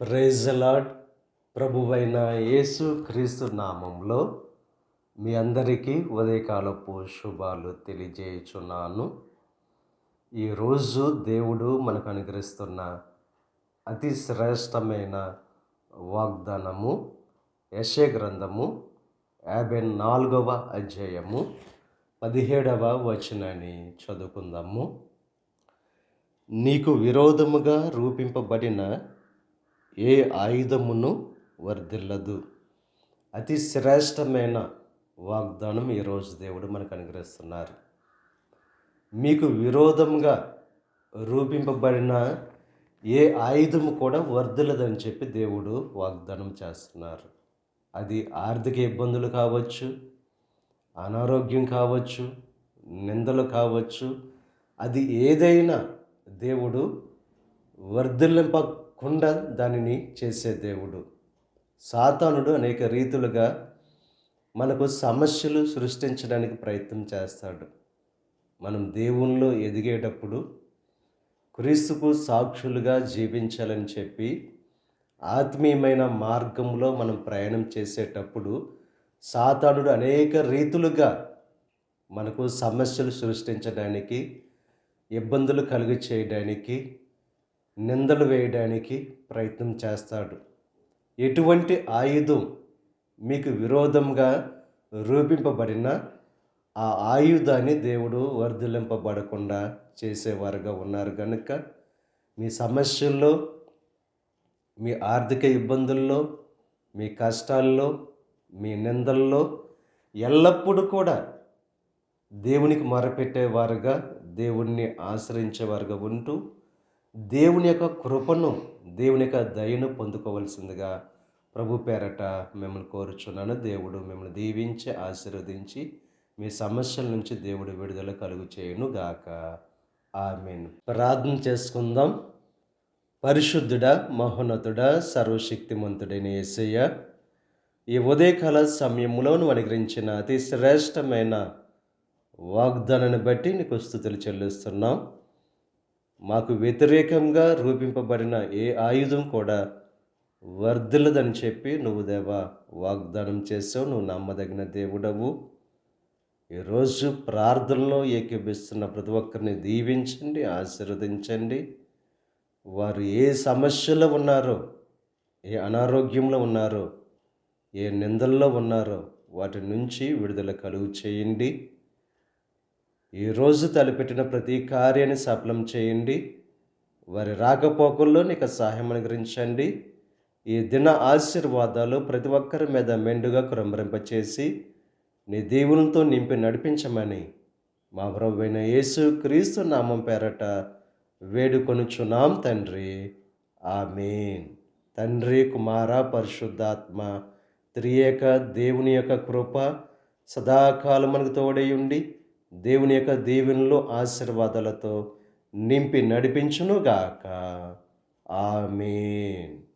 Praise lord ప్రభువైన యేసు క్రీస్తు నామంలో మీ అందరికీ ఉదయకాలపు శుభాలు తెలియజేయుచున్నాను. ఈరోజు దేవుడు మనకు అనుగ్రహిస్తున్న అతి శ్రేష్టమైన వాగ్దానము యశే గ్రంథము యాభై నాలుగవ అధ్యాయము పదిహేడవ వచనాన్ని చదువుకుందాము. నీకు విరోధముగా రూపింపబడిన ఏ ఆయుధమును వర్ధిల్లదు? అతి శ్రేష్టమైన వాగ్దానం ఈరోజు దేవుడు మనకు అనుగ్రహిస్తున్నారు. మీకు విరోధంగా రూపింపబడిన ఏ ఆయుధము కూడా వర్ధిల్లదని చెప్పి దేవుడు వాగ్దానం చేస్తున్నారు. అది ఆర్థిక ఇబ్బందులు కావచ్చు అనారోగ్యం కావచ్చు నిందలు కావచ్చు అది ఏదైనా దేవుడు కుండ దానిని చేసే దేవుడు. సాతానుడు అనేక రీతులుగా మనకు సమస్యలు సృష్టించడానికి ప్రయత్నం చేస్తాడు. మనం దేవునిలో ఎదిగేటప్పుడు క్రీస్తుకు సాక్షులుగా జీవించాలని చెప్పి ఆత్మీయమైన మార్గంలో మనం ప్రయాణం చేసేటప్పుడు సాతానుడు అనేక రీతులుగా మనకు సమస్యలు సృష్టించడానికి ఇబ్బందులు కలుగు చేయడానికి నిందలు వేయడానికి ప్రయత్నం చేస్తాడు. ఎటువంటి ఆయుధం మీకు విరోధంగా రూపింపబడిన ఆ ఆయుధాన్ని దేవుడు వర్ధిలింపబడకుండా చేసేవారుగా ఉన్నారు కనుక మీ సమస్యల్లో మీ ఆర్థిక ఇబ్బందుల్లో మీ కష్టాల్లో మీ నిందల్లో ఎల్లప్పుడూ కూడా దేవునికి మొరపెట్టేవారుగా దేవుణ్ణి ఆశ్రయించేవారుగా ఉంటూ దేవుని యొక్క కృపను దేవుని యొక్క దయను పొందుకోవలసిందిగా ప్రభు పేరట మిమ్మల్ని కోరుచున్నాను. దేవుడు మిమ్మల్ని దీవించి ఆశీర్వదించి మీ సమస్యల నుంచి దేవుడు విడుదల కలుగు చేయను గాక. ఆమెను. ప్రార్థన చేసుకుందాం. పరిశుద్ధుడా మహోన్నతుడా సర్వశక్తిమంతుడైన ఏసయ్య ఈ ఉదయకాల సమయంలో నువ్వు అనుగ్రహించిన అతి శ్రేష్టమైన వాగ్దానాన్ని బట్టి నీకు స్థుతులు చెల్లిస్తున్నాం. మాకు వ్యతిరేకంగా రూపింపబడిన ఏ ఆయుధం కూడా వర్ధిల్లదని చెప్పి నువ్వు దేవా వాగ్దానం చేసావు నువ్వు నమ్మదగిన దేవుడవు. ఈరోజు ప్రార్థనలో ఏకీభిస్తున్న ప్రతి ఒక్కరిని దీవించండి ఆశీర్వదించండి. వారు ఏ సమస్యలో ఉన్నారో ఏ అనారోగ్యంలో ఉన్నారో ఏ నిందల్లో ఉన్నారో వాటి నుంచి విడుదల కలుగు చేయండి. ఈరోజు తలపెట్టిన ప్రతి కార్యాన్ని సఫలం చేయండి. వారి రాకపోకల్లో నీకు సహాయం అనుగ్రహించండి. ఈ దిన ఆశీర్వాదాలు ప్రతి ఒక్కరి మీద మెండుగా కురంభరింపచేసి నీ దేవునితో నింపి నడిపించమని మా ప్రభువైన యేసు క్రీస్తు నామం పేరట వేడుకొనుచున్నాం తండ్రి. ఆమెన్. తండ్రి కుమార పరిశుద్ధాత్మ త్రియేక దేవుని యొక్క కృప సదాకాలం మనకు తోడై ఉండి దేవుని యొక్క దీవెనలు ఆశీర్వాదాలతో నింపి నడిపించునుగాక. ఆమెన్.